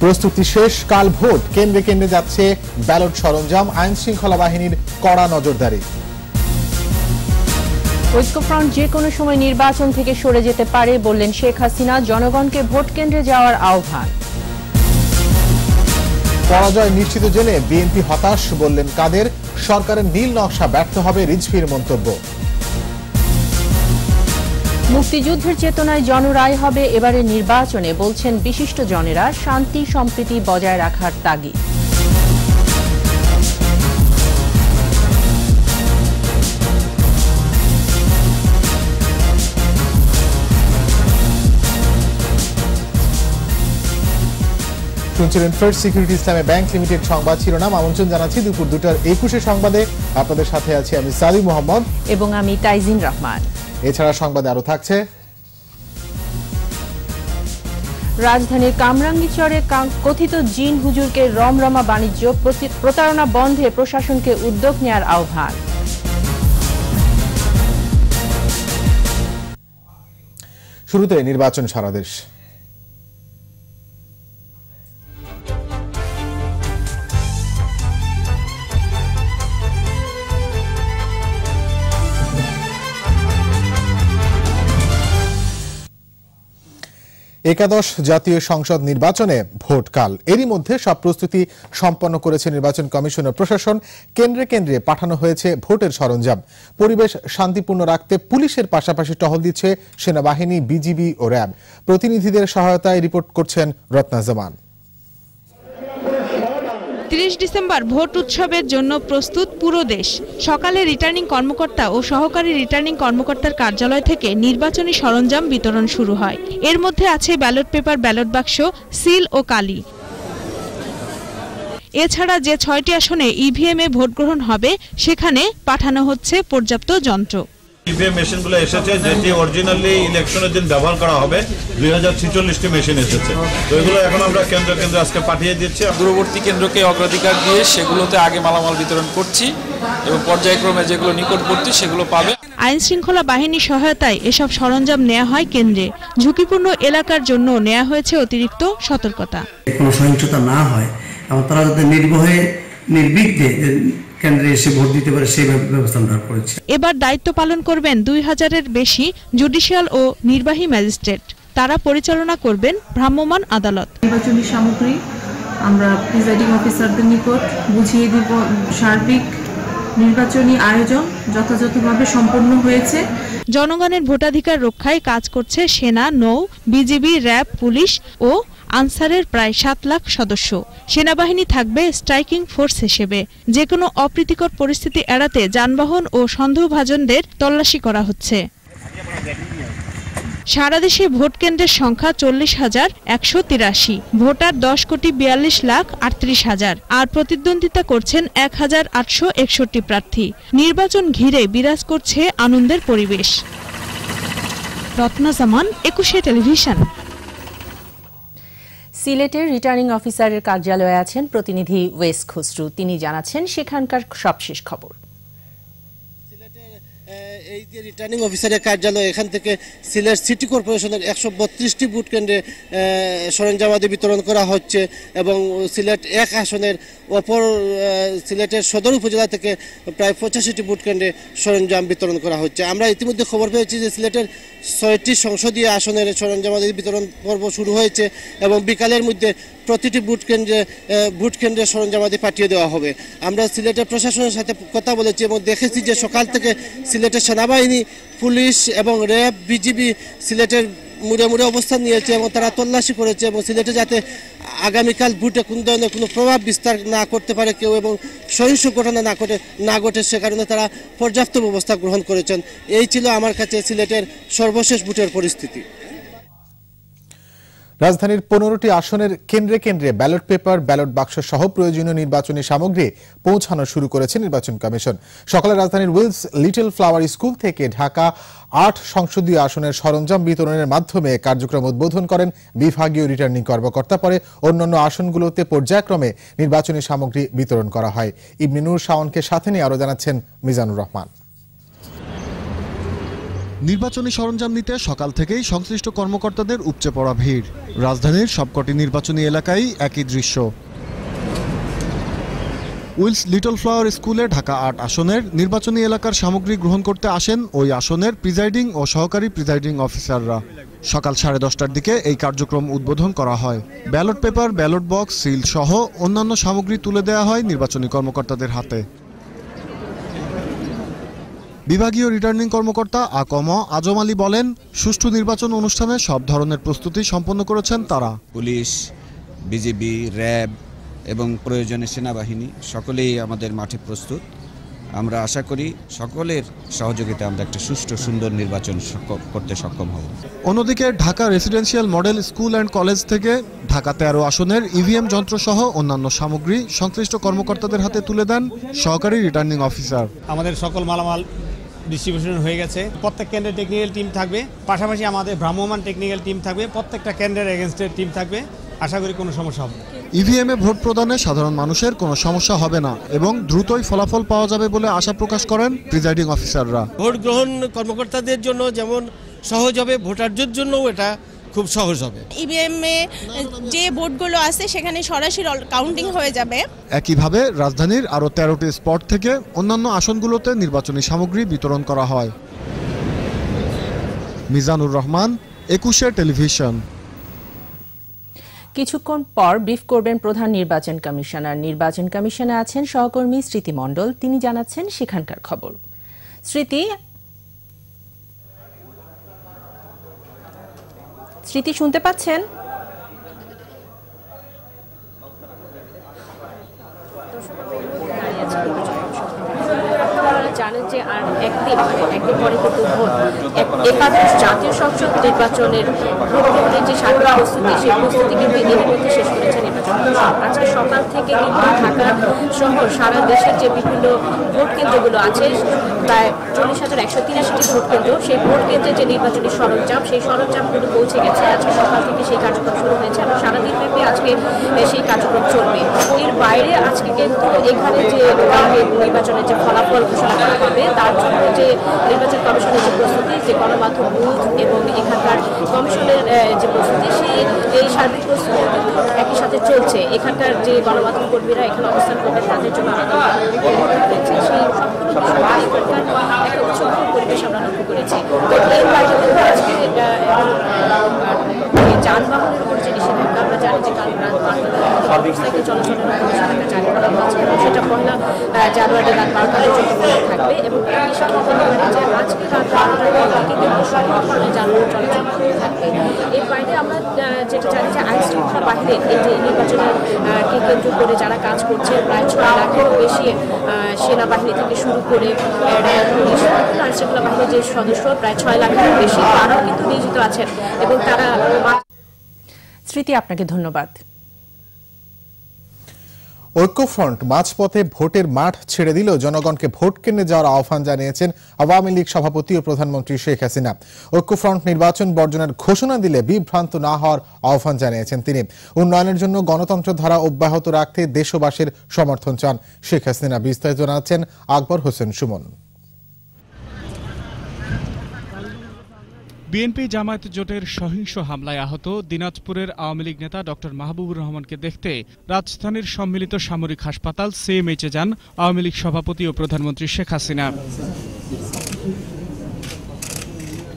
প্রস্তুতি শেষ কাল ভোট। কেন্দ্রে কেন্দ্রে যাচ্ছে ব্যালট সরঞ্জাম আইন শৃঙ্খলা বাহিনীর কড়া নজরদারি। ঐক্যফ্রন্ট যে কোনো সময় নির্বাচন থেকে সরে যেতে পারে বললেন শেখ হাসিনা জনগণকে ভোট কেন্দ্রে যাওয়ার আহ্বান। পরাজয় নিশ্চিত জেনে বিএনপি হতাশ বললেন কাদের? সরকারের নীল নকশা ব্যর্থ হবে রিজভির মন্তব্য। মুক্তিযুদ্ধের চেতনায় জনরায় হবে এবারের নির্বাচনে বলছেন বিশিষ্ট জনেরা শান্তি সম্প্রীতি বজায় রাখার তাগিদ। শুনছিলেন first security Islami bank limited সংবাদ শিরোনাম। আমন্ত্রণ জানাচ্ছি দুপুর দুটার একুশে সংবাদে। আপনাদের সাথে আছি আমি সালি মোহাম্মদ। এবং আমি তাইজিন রহমান। এছাড়া সংবাদে আরও থাকছে। রাজধানীর কামরাঙ্গীচরে কথিত জিন হুজুরকে রমরমা বাণিজ্য প্রতি- প্রতারণা বন্ধে প্রশাসনকে উদ্যোগ নেয়ার আহ্বান। শুরুতে নির্বাচন সারা দেশ একাদশ জাতীয় সংসদ নির্বাচনে ভোটকাল এরই মধ্যে সব প্রস্তুতি সম্পন্ন করেছে নির্বাচন কমিশন ও প্রশাসন। কেন্দ্রে কেন্দ্রে পাঠানো হয়েছে ভোটের সরঞ্জাম। পরিবেশ শান্তিপূর্ণ রাখতে পুলিশের পাশাপাশি টহল দিচ্ছে সেনাবাহিনী, বিজিবি ও র্যাব। প্রতিনিধিদের সহায়তায় রিপোর্ট করছেন রত্না জামান। তিরিশ ডিসেম্বর ভোট উৎসবের জন্য প্রস্তুত পুরো দেশ। সকালে রিটার্নিং কর্মকর্তা ও সহকারী রিটার্নিং কর্মকর্তার কার্যালয় থেকে নির্বাচনী সরঞ্জাম বিতরণ শুরু হয়। এর মধ্যে আছে ব্যালট পেপার, ব্যালট বাক্স, সিল ও কালি। এছাড়া যে ছয়টি আসনে ইভিএম এ ভোট গ্রহণ হবে, সেখানে পাঠানো হচ্ছে পর্যাপ্ত যন্ত্র। ইভিএম মেশিনগুলো এসেছে যেটি অরিজিনালি ইলেকশনের দিন ব্যবহার করা হবে দুই হাজার ছিচল্লিশটি মেশিন এসেছে। তো এগুলো এখন আমরা কেন্দ্র কেন্দ্রে আজকে পাঠিয়ে দিচ্ছি। দূরবর্তী কেন্দ্রকে অগ্রাধিকার দিয়ে সেগুলোতে আগে মালামাল বিতরণ করছি এবং পর্যায়ক্রমে যেগুলো নিকটবর্তী সেগুলো পাবে। আইন শৃঙ্খলা বাহিনীর সহায়তায় এসব সরঞ্জাম নেওয়া হয় কেন্দ্রে। ঝুঁকিপূর্ণ এলাকার জন্য নেওয়া হয়েছে অতিরিক্ত সতর্কতা। কোনো সহিংসতা না হয় এবং তারা যাতে নির্ভয়ে নির্বিঘ্নে কেন্দ্রে এসে ভোট দিতে পারে সেই ব্যবস্থা আমরা করেছি। এবার দায়িত্ব পালন করবেন দুই হাজারের বেশি জুডিশিয়াল ও নির্বাহী ম্যাজিস্ট্রেট। তারা পরিচালনা করবেন ভ্রাম্যমাণ আদালত। নির্বাচনী সামগ্রী আমরা প্রিজাইডিং অফিসারদের নিকট বুঝিয়ে দিব সার্বিক নির্বাচনী আয়োজন যথাযথভাবে সম্পন্ন হয়েছে। জনগণের ভোটাধিকার রক্ষায় কাজ করছে সেনা নৌ বিজিবি র্যাব পুলিশ ও আনসারের প্রায় সাত লাখ সদস্য। সেনাবাহিনী থাকবে স্ট্রাইকিং ফোর্স হিসেবে। যে কোনো অপ্রীতিকর পরিস্থিতি এড়াতে যানবাহন ও সন্দেহভাজনদের তল্লাশি করা হচ্ছে। সারা দেশে ভোট কেন্দ্রের সংখ্যা চল্লিশ হাজার একশো তিরাশি। ভোটার দশ কোটি বিয়াল্লিশ লাখ আটত্রিশ হাজার। আর প্রতিদ্বন্দ্বিতা করছেন এক হাজার আটশো একষট্টি প্রার্থী। নির্বাচন ঘিরে বিরাজ করছে আনন্দের পরিবেশ। রত্না জামান, একুশে টেলিভিশন। সিলেটের রিটার্নিং অফিসারের কার্যালয়ে আছেন প্রতিনিধি ওয়েস খুসরু। তিনি জানাচ্ছেন সেখানকার সবশেষ খবর। এই যে রিটার্নিং অফিসারের কার্যালয়, এখান থেকে সিলেট সিটি কর্পোরেশনের একশো বত্রিশটি ভোট কেন্দ্রে সরঞ্জামাদি বিতরণ করা হচ্ছে এবং সিলেট এক আসনের অপর সিলেটের সদর উপজেলা থেকে প্রায় পঁচাশিটি ভোট কেন্দ্রে সরঞ্জাম বিতরণ করা হচ্ছে। আমরা ইতিমধ্যে খবর পেয়েছি যে সিলেটের ছয়টি সংসদীয় আসনের সরঞ্জামাদি বিতরণ পর্ব শুরু হয়েছে এবং বিকালের মধ্যে প্রতিটি ভোট কেন্দ্রে ভোট কেন্দ্রে সরঞ্জামাদি পাঠিয়ে দেওয়া হবে। আমরা সিলেটের প্রশাসনের সাথে কথা বলেছি এবং দেখেছি যে সকাল থেকে সিলেটের সেনাবাহিনী, পুলিশ এবং র্যাব, বিজিবি সিলেটের মুড়ে মুড়ে অবস্থান নিয়েছে এবং তারা তল্লাশি করেছে এবং সিলেটে যাতে আগামীকাল ভোটে কোন ধরনের কোনো প্রভাব বিস্তার না করতে পারে কেউ এবং সহিংস ঘটনা না ঘটে না ঘটে সে কারণে তারা পর্যাপ্ত ব্যবস্থা গ্রহণ করেছেন। এই ছিল আমার কাছে সিলেটের সর্বশেষ ভোটের পরিস্থিতি। রাজধানীর পনেরোটি আসনের কেন্দ্রে কেন্দ্রে ব্যালট পেপার, ব্যালট বাক্স সহ প্রয়োজনীয় নির্বাচনী সামগ্রী পৌঁছানো শুরু করেছে নির্বাচন কমিশন। সকালে রাজধানীর উইলস লিটল ফ্লাওয়ার স্কুল থেকে ঢাকা আট সংসদীয় আসনের সরঞ্জাম বিতরণের মাধ্যমে কার্যক্রম উদ্বোধন করেন বিভাগীয় রিটার্নিং কর্মকর্তা। পরে অন্যান্য আসনগুলোতে পর্যায়ক্রমে নির্বাচনী সামগ্রী বিতরণ করা হয়। ইবনে নূর শাওনকে সাথে নিয়ে আরও জানাচ্ছেন মিজানুর রহমান। নির্বাচনী সরঞ্জাম নিতে সকাল থেকেই সংশ্লিষ্ট কর্মকর্তাদের উপচে পড়া ভিড়। রাজধানীর সবকটি নির্বাচনী এলাকায় একই দৃশ্য। উইলস লিটল ফ্লাওয়ার স্কুলে ঢাকা আট আসনের নির্বাচনী এলাকার সামগ্রী গ্রহণ করতে আসেন ওই আসনের প্রিজাইডিং ও সহকারী প্রিজাইডিং অফিসাররা। সকাল সাড়ে দশটার দিকে এই কার্যক্রম উদ্বোধন করা হয়। Ballot paper, ballot box, seal সহ অন্যান্য সামগ্রী তুলে দেওয়া হয় নির্বাচনী কর্মকর্তাদের হাতে। বিভাগীয় রিটার্নিং কর্মকর্তা আকম আজম আলী বলেন সুষ্ঠু নির্বাচন অনুষ্ঠানে সব ধরনের প্রস্তুতি সম্পন্ন করেছেন তারা। পুলিশ বিজিবি র্যাব এবং প্রয়োজনে সেনাবাহিনী সকলেই আমাদের মাঠে প্রস্তুত। আমরা আশা করি সকলের সহযোগিতা আমরা একটা সুষ্ঠু সুন্দর নির্বাচন করতে সক্ষম হব। অন্যদিকে Dhaka residential model school and college থেকে ঢাকা তেরো আসনের ইভিএম যন্ত্রসহ অন্যান্য সামগ্রী সংশ্লিষ্ট কর্মকর্তাদের হাতে তুলে দেন সহকারী রিটার্নিং অফিসার আমাদের সকল মালামাল ডিস্ট্রিবিউশন হয়ে গেছে। প্রত্যেক কেন্দ্রে টেকনিক্যাল টিম থাকবে। পাশাপাশি আমাদের ভ্রাম্যমান টেকনিক্যাল টিম থাকবে। প্রত্যেকটা কেন্দ্রের এগেনস্টের টিম থাকবে। আশা করি কোনো সমস্যা হবে না। ইভিএমে ভোট প্রদানে সাধারণ মানুষের কোনো সমস্যা হবে না এবং দ্রুতই ফলাফল পাওয়া যাবে বলে আশা প্রকাশ করেন প্রিজাইডিং অফিসাররা ভোট গ্রহণ কর্মকর্তাদের জন্য যেমন সহজ হবে ভোটারদের জন্যও এটা খুব সহজ হবে। ইভিএম এ যে ভোটগুলো আছে সেখানে সরাসরি কাউন্টিং হয়ে যাবে। একইভাবে রাজধানীর আরও তেরোটি স্পট থেকে অন্যান্য আসনগুলোতে নির্বাচনী সামগ্রী বিতরণ করা হয়। মিজানুর রহমান একুশে টেলিভিশন। কিছুক্ষণ পর ব্রিফ করবেন প্রধান নির্বাচন কমিশনার। নির্বাচন কমিশনে আছেন সহকর্মী স্মৃতি মণ্ডল। তিনি জানাচ্ছেন সেখানকার খবর। স্মৃতি স্মৃতি শুনতে পাচ্ছেন? জানেন যে আর মানে পরে একাদশ জাতীয় যে প্রস্তুতি, সেই শেষ আজকে সকাল থেকে কিন্তু ঢাকা সহ সারা দেশের যে বিভিন্ন ভোট কেন্দ্রগুলো আছে প্রায় চল্লিশ হাজার একশো তিরাশিটি ভোট কেন্দ্র সেই ভোট কেন্দ্রে যে নির্বাচনী সরঞ্জাম সেই সরঞ্জামগুলো পৌঁছে গেছে। আজকে সকাল থেকে সেই কার্যক্রম শুরু হয়েছে এবং সারাদিন ব্যাপী আজকে সেই কার্যক্রম চলবে। এর বাইরে আজকে কিন্তু এখানে যে নির্বাচনের যে ফলাফল ঘোষণা করা হবে তার জন্য যে নির্বাচন কমিশনের যে প্রস্তুতি যে গণমাধ্যম বুথ এবং এখানকার কমিশনের যে প্রস্তুতি সেই এই সার্বিক প্রস্তুতি কিন্তু একই সাথে চলছে। এখানকার যে গণমাধ্যম কর্মীরা এখানে অবস্থান করবেন তাদের জন্য আলাদা সেই সবগুলো আমরা এই জানি কাল রাত চলাচলের উপর জানুয়ারি থাকবে এবং কিন্তু সকল থাকবে এর বাইরে আমরা যেটা জানি যে আইন শৃঙ্খলা এই কে কেন্দ্র করে যারা কাজ করছে প্রায় ছয় লাখেরও বেশি সেনাবাহিনী থেকে শুরু করে আহ, র্যাব পুলিশ আইন বাহিনীর যে সদস্য প্রায় ছয় লাখেরও বেশি তারাও কিন্তু নিয়োজিত আছেন এবং তারা স্মৃতি আপনাকে ধন্যবাদ। ঐক্যফ্রন্ট মাঝপথে ভোটের মাঠ ছেড়ে দিলেও জনগণকে ভোট কেন্দ্রে যাওয়ার আহ্বান জানিয়েছেন আওয়ামী লীগ সভাপতি ও প্রধানমন্ত্রী শেখ হাসিনা। ঐক্যফ্রন্ট নির্বাচন বর্জনের ঘোষণা দিলে বিভ্রান্ত না হওয়ার আহ্বান জানিয়েছেন তিনি। উন্নয়নের জন্য গণতন্ত্র ধারা অব্যাহত রাখতে দেশবাসীর সমর্থন চান শেখ হাসিনা বিস্তারিত জানাচ্ছেন আকবর হোসেন সুমন। বিএনপি জামায়াত জোটের সহিংস হামলায় আহত দিনাজপুরের আওয়ামী লীগ নেতা ডক্টর মাহবুবুর রহমানকে দেখতে রাজধানীর সম্মিলিত সামরিক হাসপাতাল সিএমএইচে যান আওয়ামী লীগ সভাপতি ও প্রধানমন্ত্রী শেখ হাসিনা।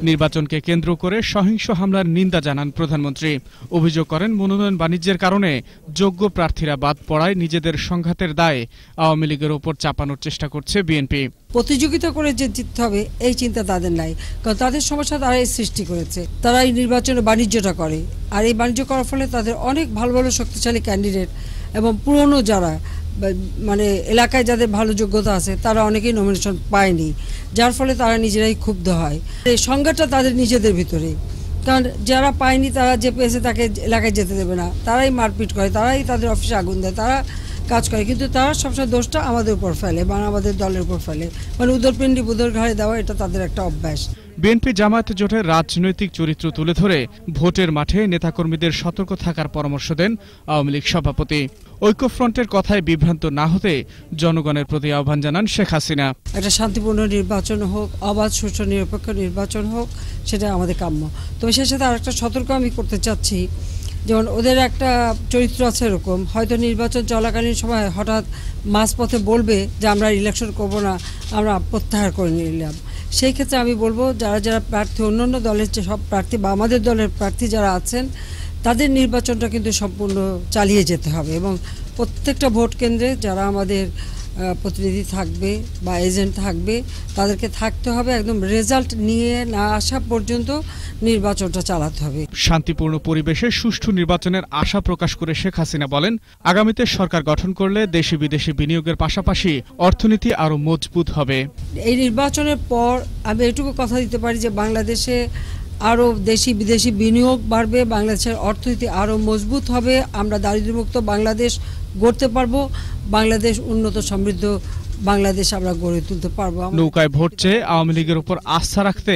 নির্বাচনকে কেন্দ্র করে সহিংস হামলার নিন্দা জানান প্রধানমন্ত্রী। অভিযোগ করেন, মনোনয়ন বাণিজ্যের কারণে যোগ্য প্রার্থীরা বাদ পড়ায় নিজেদের সংঘাতের দায়ে আওয়ামী লীগের ওপর চাপানোর চেষ্টা করছে বিএনপি। প্রতিযোগিতা করে যে জিততে হবে, এই চিন্তা তাদের নাই। কারণ তাদের সমস্যা তারাই সৃষ্টি করেছে। তারা এই নির্বাচনে বাণিজ্যটা করে। আর এই বাণিজ্য করার ফলে তাদের অনেক ভালো ভালো, শক্তিশালী ক্যান্ডিডেট এবং পুরনো যারা মানে এলাকায় যাদের ভালো যোগ্যতা আছে, তারা অনেকেই নমিনেশন পায়নি। যার ফলে তারা নিজেরাই ক্ষুব্ধ হয়। এই সংজ্ঞাটা তাদের নিজেদের ভিতরে। কারণ যারা পায়নি, তারা যে পেয়েছে তাকে এলাকায় যেতে দেবে না। তারাই মারপিট করে, তারাই তাদের অফিসে আগুন দেয়, তারা কাজ করে। কিন্তু তারা সবসময় দোষটা আমাদের উপর ফেলে, বা আমাদের দলের উপর ফেলে। মানে উদরপিণ্ডি বুদর ঘাড়ে দেওয়া, এটা তাদের একটা অভ্যাস। বিএনপি জামায়াত জোটের রাজনৈতিক চরিত্র তুলে ধরে ভোটের মাঠে নেতাকর্মীদের সতর্ক থাকার পরামর্শ দেন আওয়ামী লীগ সভাপতি। ঐক্যফ্রন্টের কথায় বিভ্রান্ত না হতে জনগণের প্রতি আহ্বান জানান শেখ হাসিনা। একটা শান্তিপূর্ণ নির্বাচন হোক, অবাধ, সুষ্ঠু, নিরপেক্ষ নির্বাচন হোক, সেটা আমাদের কাম্য। তবে সেই সাথে আরেকটা সতর্ক আমি করতে চাচ্ছি, যেমন ওদের একটা চরিত্র আছে এরকম, হয়তো নির্বাচন চলাকালীন সময় হঠাৎ মাঝপথে বলবে যে আমরা ইলেকশন করব না, আমরা প্রত্যাহার করে নিলাম। সেই ক্ষেত্রে আমি বলব, যারা যারা প্রার্থী, অন্যান্য দলের যে সব প্রার্থী বা আমাদের দলের প্রার্থী যারা আছেন, তাদের নির্বাচনটা কিন্তু সম্পূর্ণ চালিয়ে যেতে হবে এবং প্রত্যেকটা ভোট কেন্দ্রে যারা আমাদের প্রতিনিধি থাকবে বা এজেন্ট থাকবে তাদেরকে থাকতে হবে একদম রেজাল্ট নিয়ে না আসা পর্যন্ত নির্বাচনটা চালাতে হবে। শান্তিপূর্ণ পরিবেশে সুষ্ঠু নির্বাচনের আশা প্রকাশ করে শেখ হাসিনা বলেন আগামীতে সরকার গঠন করলে দেশি বিদেশি বিনিয়োগের পাশাপাশি অর্থনীতি আরও মজবুত হবে। এই নির্বাচনের পর আমি এটুকু কথা দিতে পারি যে বাংলাদেশে আরও দেশি বিদেশি বিনিয়োগ বাড়বে বাংলাদেশের অর্থনীতি আরও মজবুত হবে আমরা দারিদ্র্যমুক্ত বাংলাদেশ গড়তে পারব বাংলাদেশ উন্নত সমৃদ্ধ বাংলাদেশ আমরা গড়ে তুলতে পারব। নৌকায় ভোট চেয়ে আওয়ামী লীগের উপর আস্থা রাখতে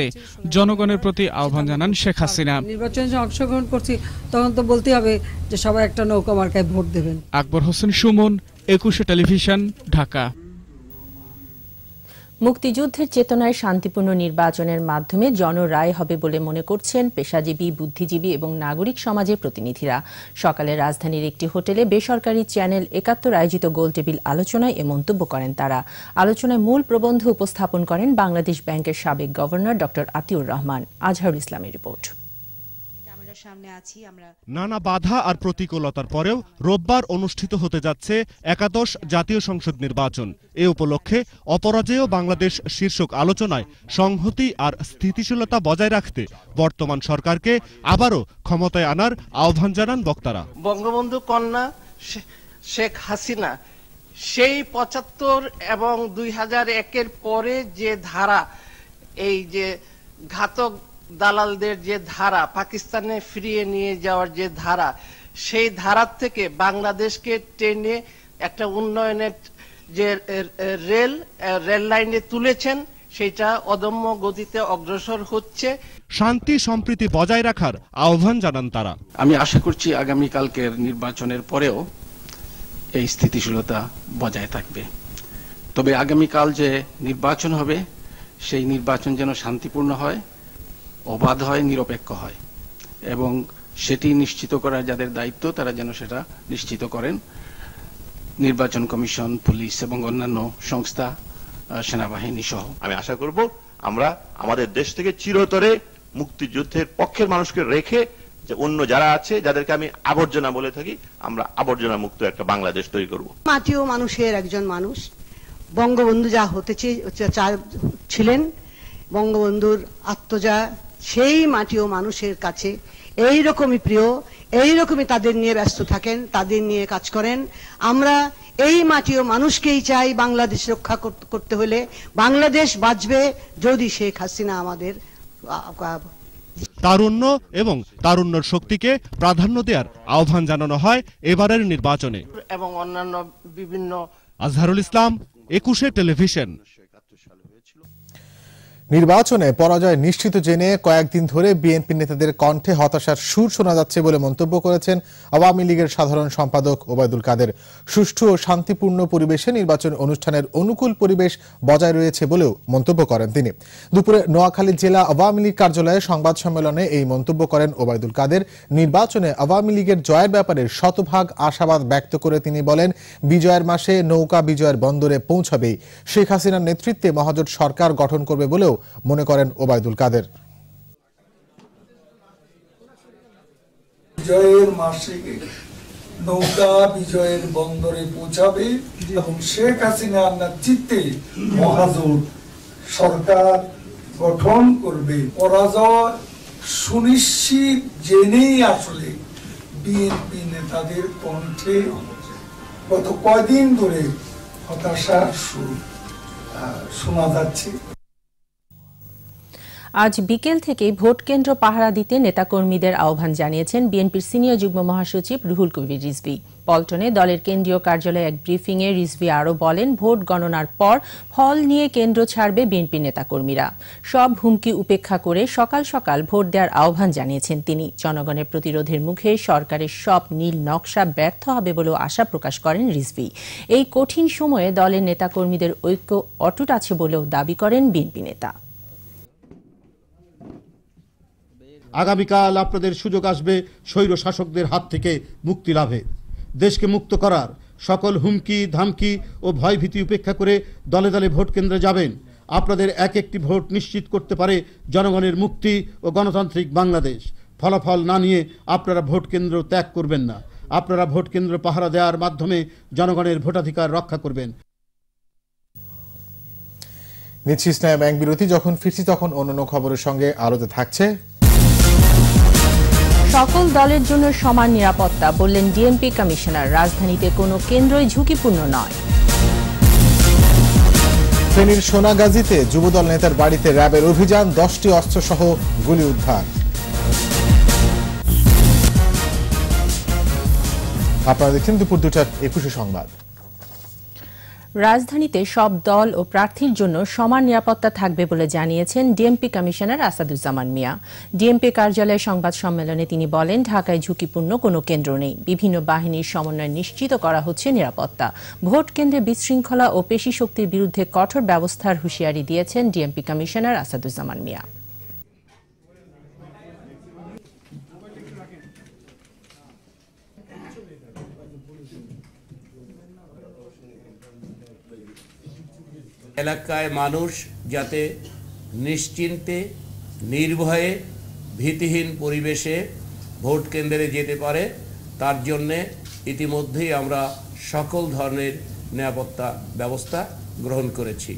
জনগণের প্রতি আহ্বান জানান শেখ হাসিনা। নির্বাচনে যে অংশগ্রহণ করছি তখন তো বলতে হবে যে সবাই একটা নৌকা মার্কায় ভোট দেবেন। আকবর হোসেন সুমন একুশে টেলিভিশন ঢাকা। মুক্তিযুদ্ধের চেতনায় শান্তিপূর্ণ নির্বাচনের মাধ্যমে জনরায় হবে বলে মনে করছেন পেশাজীবী, বুদ্ধিজীবী এবং নাগরিক সমাজের প্রতিনিধিরা। সকালে রাজধানীর একটি হোটেলে বেসরকারি চ্যানেল একাত্তর আয়োজিত গোলটেবিল আলোচনায় এ মন্তব্য করেন তারা। আলোচনায় মূল প্রবন্ধ উপস্থাপন করেন বাংলাদেশ ব্যাংকের সাবেক গভর্নর ড আতিউর রহমান। আজহারুল ইসলামের রিপোর্ট। নানা বাধা আর প্রতিকূলতার পরেও রোববার অনুষ্ঠিত হতে যাচ্ছে একাদশ জাতীয় সংসদ নির্বাচন। এ উপলক্ষে অপরাজেয় বাংলাদেশ শীর্ষক আলোচনায় সংহতি আর স্থিতিশীলতা বজায় রাখতে বর্তমান সরকারকে আবারও ক্ষমতায় আনার আহ্বান জানান বক্তারা। বঙ্গবন্ধু কন্যা শেখ হাসিনা সেই পঁচাত্তর এবং দুই হাজার একের পরে যে ধারা এই যে ঘাতক দালালদের যে ধারা পাকিস্তানে ফিরিয়ে নিয়ে যাওয়ার যে ধারা সেই ধারার থেকে বাংলাদেশকে টেনে একটা উন্নয়নের যে রেল রেল লাইনে তুলেছেন সেটা অদম্য গতিতে অগ্রসর হচ্ছে। শান্তি সম্প্রীতি বজায় রাখার আহ্বান জানান তারা। আমি আশা করছি আগামীকালকের নির্বাচনের পরেও এই স্থিতিশীলতা বজায় থাকবে। তবে আগামীকাল যে নির্বাচন হবে সেই নির্বাচন যেন শান্তিপূর্ণ হয় অবাধ হয় নিরপেক্ষ হয়। এবং সেটি নিশ্চিত করার যাদের দায়িত্ব তারা যেন সেটা নিশ্চিত করেন। নির্বাচন কমিশন পুলিশ এবং অন্যান্য সংস্থা সেনাবাহিনী সহ। আমি আশা করব আমরা আমাদের দেশ থেকে চিরতরে মুক্তিযুদ্ধের পক্ষের মানুষকে রেখে যে অন্য যারা আছে যাদেরকে আমি আবর্জনা বলে থাকি আমরা আবর্জনা মুক্ত একটা বাংলাদেশ তৈরি করব। মাটিও মানুষের একজন মানুষ। বঙ্গবন্ধু যা হতে ছিলেন বঙ্গবন্ধুর আত্মজা সেই মাটিও মানুষের কাছে। এই রকমই প্রিয় এই রকমই তাদের নিয়ে ব্যস্ত থাকেন তাদের নিয়ে কাজ করেন। আমরা এই মাটিও মানুষকেই চাই বাংলাদেশ রক্ষা করতে হলে। বাংলাদেশ বাঁচবে যদি শেখ হাসিনা আমাদের তারুণ্য এবং তারুণ্যর শক্তিকে প্রাধান্য দেওয়ার আহ্বান জানানো হয় এবারের নির্বাচনে। এবং অন্যান্য বিভিন্ন আজহারুল ইসলাম একুশে টেলিভিশন। নির্বাচনে পরাজয় নিশ্চিত জেনে কয়েকদিন ধরে বিএনপি নেতাদের কণ্ঠে হতাশার সুর শোনা যাচ্ছে বলে মন্তব্য করেছেন আওয়ামী লীগের সাধারণ সম্পাদক ওবায়দুল কাদের। সুষ্ঠু ও শান্তিপূর্ণ পরিবেশে নির্বাচন অনুষ্ঠানের অনুকূল পরিবেশ বজায় রয়েছে বলেও মন্তব্য করেন তিনি। দুপুরে নোয়াখালী জেলা আওয়ামী লীগ কার্যালয়ে সংবাদ সম্মেলনে এই মন্তব্য করেন ওবায়দুল কাদের। নির্বাচনে আওয়ামী লীগের জয়ের ব্যাপারে শতভাগ আশাবাদ ব্যক্ত করে তিনি বলেন, বিজয়ের মাসে নৌকা বিজয়ের বন্দরে পৌঁছাবেই। শেখ হাসিনার নেতৃত্বে মহাজোট সরকার গঠন করবে বলেও মনে করেন ওবায়দুল কাদের। বিজয়ের মাসে নৌকা বিজয়ের বন্দরে পৌঁছাবে এবং শেখ হাসিনার নেতৃত্বে মহাজোট সরকার গঠন করবে। পরাজয় সুনিশ্চিত জেনেই আসলে বিএনপি নেতাদের কণ্ঠে গত কয়দিন ধরে আহ, শোনা যাচ্ছে। আজ বিকেল থেকে ভোট কেন্দ্র পাহারা দিতে নেতাকর্মীদের আহ্বান জানিয়েছেন বিএনপির সিনিয়র যুগ্ম মহাসচিব রুহুল কবির রিজভি। পল্টনে দলের কেন্দ্রীয় কার্যালয়ে এক ব্রিফিংয়ে রিজভি আরও বলেন, ভোট গণনার পর ফল নিয়ে কেন্দ্র ছাড়বে বিএনপি নেতাকর্মীরা। সব হুমকি উপেক্ষা করে সকাল সকাল ভোট দেওয়ার আহ্বান জানিয়েছেন তিনি। জনগণের প্রতিরোধের মুখে সরকারের সব নীল নকশা ব্যর্থ হবে বলেও আশা প্রকাশ করেন রিজভি। এই কঠিন সময়ে দলের নেতাকর্মীদের ঐক্য অটুট আছে বলেও দাবি করেন বিএনপি নেতা। আগামীকাল আপনাদের সুযোগ আসবে স্বৈর শাসকদের হাত থেকে মুক্তি লাভে। দেশকে মুক্ত করার সকল হুমকি, ধামকি ও ভয়ভীতি উপেক্ষা করে দলে দলে ভোট কেন্দ্রে যাবেন। আপনাদের এক একটি ভোট নিশ্চিত করতে পারে জনগণের মুক্তি ও গণতান্ত্রিক বাংলাদেশ। ফলাফল না নিয়ে আপনারা ভোট কেন্দ্র ত্যাগ করবেন না। আপনারা ভোট কেন্দ্র পাহারা দেওয়ার মাধ্যমে জনগণের ভোটাধিকার রক্ষা করবেন। নিচ্ছি স্নায় ব্যাংক বিরতি যখন ফিরছি তখন অন্যান্য খবরের সঙ্গে আলোতে থাকছে সকল দলের জন্য সমান নিরাপত্তা, বললেন ডিএমপি কমিশনার। রাজধানীতে কোনো কেন্দ্রই ঝুঁকিপূর্ণ নয়। ফেনীর সোনাগাজীতে যুবদল নেতার বাড়িতে র্যাবের অভিযান, দশটি অস্ত্রসহ গুলি উদ্ধার। আপনারা দেখছেন দুপুর দুটার একুশে সংবাদ। রাজধানীতে সব দল ও প্রার্থীর জন্য সমান নিরাপত্তা থাকবে বলে জানিয়েছেন DMP commissioner Asaduzzaman Mia. DMP কার্যালয়ে সংবাদ সম্মেলনে তিনি বলেন, ঢাকায় ঝুঁকিপূর্ণ কোনো কেন্দ্র নেই। বিভিন্ন বাহিনীর সমন্বয় নিশ্চিত করা হচ্ছে নিরাপত্তা। ভোট কেন্দ্রে বিশৃঙ্খলা ও পেশি শক্তির বিরুদ্ধে কঠোর ব্যবস্থার হুঁশিয়ারি দিয়েছেন ডিএমপি কমিশনার আসাদুজ্জামান মিয়া। এলাকায় মানুষ যাতে নিশ্চিন্তে, নির্ভয়ে, ভীতিহীন পরিবেশে ভোট কেন্দ্রে যেতে পারে, তার জন্যে ইতিমধ্যেই আমরা সকল ধরনের নিরাপত্তা ব্যবস্থা গ্রহণ করেছি।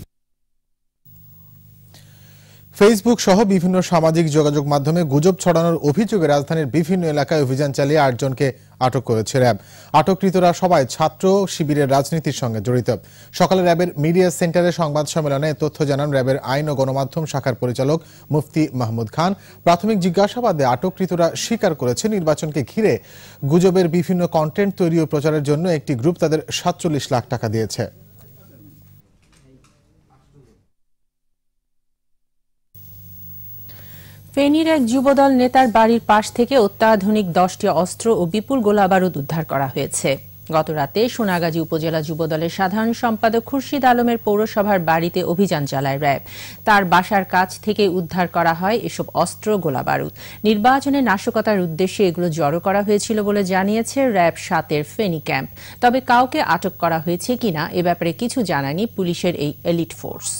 ফেসবুক সহ বিভিন্ন সামাজিক যোগাযোগ মাধ্যমে গুজব ছড়ানোর অভিযোগে রাজধানীর বিভিন্ন এলাকায় অভিযান চালিয়ে আটজনকে আটক করেছে র্যাব। আটককৃতরা সবাই ছাত্র শিবিরের রাজনীতির সঙ্গে জড়িত। সকালে র্যাবের মিডিয়া সেন্টারে সংবাদ সম্মেলনে তথ্য জানান র্যাবের আইন ও গণমাধ্যম শাখার পরিচালক মুফতি মাহমুদ খান। প্রাথমিক জিজ্ঞাসাবাদে আটককৃতরা স্বীকার করেছে নির্বাচনকে ঘিরে গুজবের বিভিন্ন কন্টেন্ট তৈরি ও প্রচারের জন্য একটি গ্রুপ তাদের সাতচল্লিশ লাখ টাকা দিয়েছে। ফেনীর এক যুবদল নেতার বাড়ির পাশ থেকে অত্যাধুনিক দশটি অস্ত্র ও বিপুল গোলাবারুদ উদ্ধার করা হয়েছে। গতরাতে সোনাগাজী উপজেলা যুবদলের সাধারণ সম্পাদক খুরশিদ আলমের পৌরসভার বাড়িতে অভিযান চালায় র্যাব। তার বাসার কাছ থেকে উদ্ধার করা হয় এসব অস্ত্র গোলাবারুদ। নির্বাচনে নাশকতার উদ্দেশ্যে এগুলো জড়ো করা হয়েছিল বলে জানিয়েছে র্যাব সাতের ফেনী ক্যাম্প। তবে কাউকে আটক করা হয়েছে কিনা এ ব্যাপারে কিছু জানানি পুলিশের এই এলিট ফোর্স।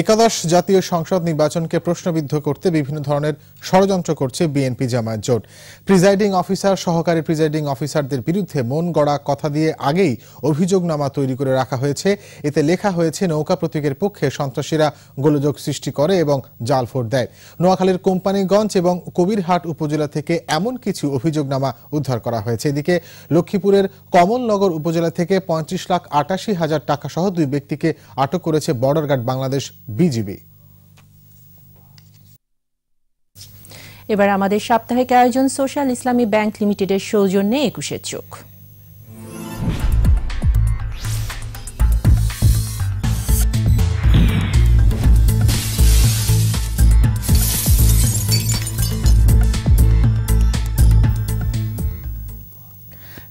একাদশ জাতীয় সংসদ নির্বাচনকে প্রশ্নবিদ্ধ করতে বিভিন্ন ধরনের ষড়যন্ত্র করছে বিএনপি জামায়াত জোট। প্রিজাইডিং অফিসার, সহকারী প্রিজাইডিং অফিসারদের বিরুদ্ধে মন গড়া কথা দিয়ে আগেই অভিযোগনামা তৈরি করে রাখা হয়েছে। এতে লেখা হয়েছে, নৌকা প্রতীকের পক্ষে সন্ত্রাসীরা গোলযোগ সৃষ্টি করে এবং জাল দেয়। নোয়াখালীর কোম্পানিগঞ্জ এবং কবিরহাট উপজেলা থেকে এমন কিছু অভিযোগনামা উদ্ধার করা হয়েছে। এদিকে লক্ষ্মীপুরের কমলনগর উপজেলা থেকে পঁয়ত্রিশ লাখ আটাশি হাজার টাকা সহ দুই ব্যক্তিকে আটক করেছে বর্ডার গার্ড বাংলাদেশ বিজিবি। এবার আমাদের সাপ্তাহিক আয়োজন সোশ্যাল ইসলামী ব্যাংক লিমিটেডের সৌজন্যে একুশের চোখ।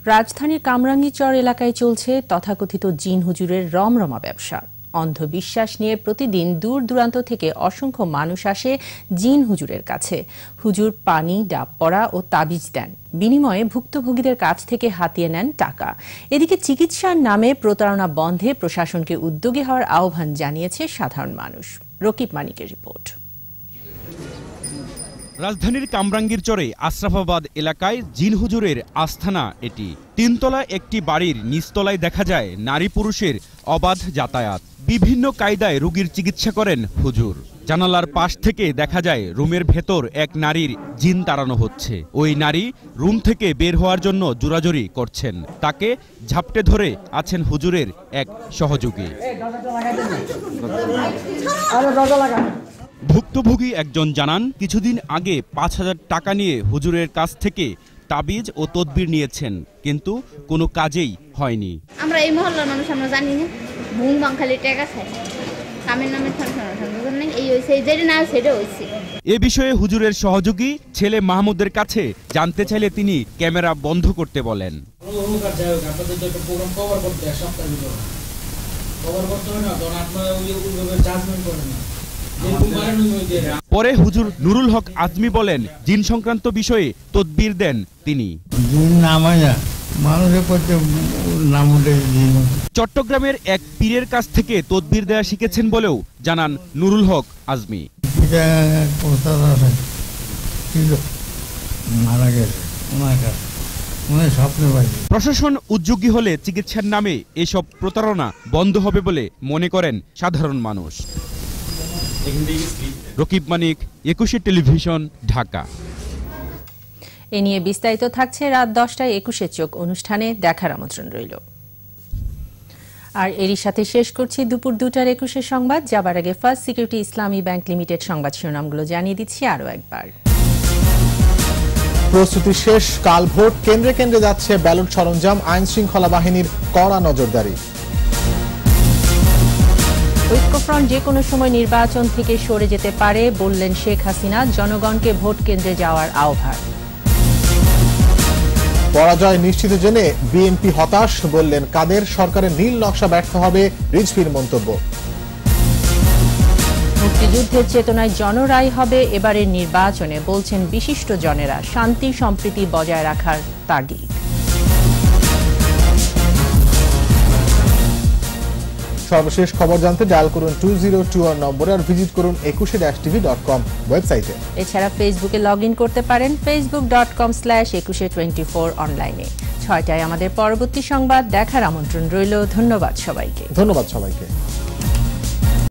রাজধানীর কামরাঙ্গীচর এলাকায় চলছে তথাকথিত জিন হুজুরের রমরমা ব্যবসা। অন্ধবিশ্বাস নিয়ে প্রতিদিন দূর দূরান্ত থেকে অসংখ্য মানুষ আসে জিন হুজুরের কাছে। হুজুর পানি, ডাব পড়া ও তাবিজ দেন। বিনিময়ে ভুক্তভোগীদের কাছ থেকে হাতিয়ে নেন টাকা। এদিকে চিকিৎসার নামে প্রতারণা বন্ধে প্রশাসনকে উদ্যোগী হওয়ার আহ্বান জানিয়েছে সাধারণ মানুষ। রকিব মানিকের রিপোর্ট। রাজধানীর কামরাঙ্গীর চরে আশরাফাবাদ এলাকায় জিন হুজুরের আস্থানা এটি। তিনতলা একটি বাড়ির নিচতলায় দেখা যায় নারী পুরুষের অবাধ যাতায়াত। বিভিন্ন কায়দায় রোগীর চিকিৎসা করেন হুজুর। জানালার পাশ থেকে দেখা যায় রুমের ভেতর এক নারীর জিন তাড়ানো হচ্ছে। ওই নারী রুম থেকে বের হওয়ার জন্য জোরাজুরি করছেন। তাকে ঝাপটে ধরে আছেন হুজুরের এক সহযোগী। ভুক্তভোগী একজন জানান কিছুদিন আগে পাঁচ হাজার টাকা নিয়ে হুজুরের কাছ থেকে তাবিজ ও তদবির নিয়েছেন কিন্তু কোনো কাজেই হয়নি। আমরা এই মহল্লার মানুষ আমরা জানি না। এ বিষয়ে হুজুরের সহযোগী ছেলে মাহমুদের কাছে জানতে চাইলে তিনি ক্যামেরা বন্ধ করতে বলেন। কভার করতে হয় তখন আপনারা ওইভাবে জাজমেন্ট করেন না। পরে হুজুর নুরুল হক আজমি বলেন জিন সংক্রান্ত বিষয়ে তদবির দেন তিনি। চট্টগ্রামের এক পীরের কাছ থেকে তদবির দেয়া শিখেছেন বলেও জানান নুরুল হক আজমি। মারা গেছে ওনার কাছে প্রশাসন উদ্যোগী হলে চিকিৎসার নামে এসব প্রতারণা বন্ধ হবে বলে মনে করেন সাধারণ মানুষ। রকিব মানিক একুশে টেলিভিশন ঢাকা। এ নিয়ে বিস্তারিত থাকছে রাত দশটায় একুশে চোখ অনুষ্ঠানে দেখার আমন্ত্রণ রইল। আর এরই সাথে শেষ করছি দুপুর দুটার একুশে সংবাদ। যাবার আগে first security Islami bank limited সংবাদ শিরোনামগুলো জানিয়ে দিচ্ছি আরও একবার। প্রস্তুতি শেষ কাল ভোট কেন্দ্রে কেন্দ্রে যাচ্ছে ব্যালট সরঞ্জাম আইন শৃঙ্খলা বাহিনীর কড়া নজরদারি। ঐক্যফ্রন্ট যে কোনো সময় নির্বাচন থেকে সরে যেতে পারে বললেন শেখ হাসিনা জনগণকে ভোট কেন্দ্রে যাওয়ার আহ্বান। পরাজয় নিশ্চিত জেনে বিএনপি হতাশ বললেন কাদের সরকারের নীল নকশা ব্যর্থ হবে রিজভির মন্তব্য। মুক্তিযুদ্ধের চেতনায় জনরাই হবে এবারের নির্বাচনে বলছেন বিশিষ্ট জনেরা শান্তি সম্প্রীতি বজায় রাখার তাগিদ। সর্বশেষ খবর জানতে ডায়াল করুন টু জিরো টু ওয়ান নম্বরে আর ভিজিট করুন একুশে ড্যাশ টিভি ডট কম ওয়েবসাইটে। এছাড়া ফেসবুকে লগ ইন করতে পারেন Facebook dot com slash Ekushey twenty four অনলাইনে ছয়টায় আমাদের পরবর্তী সংবাদ দেখার আমন্ত্রণ রইল। ধন্যবাদ সবাইকে। ধন্যবাদ সবাইকে।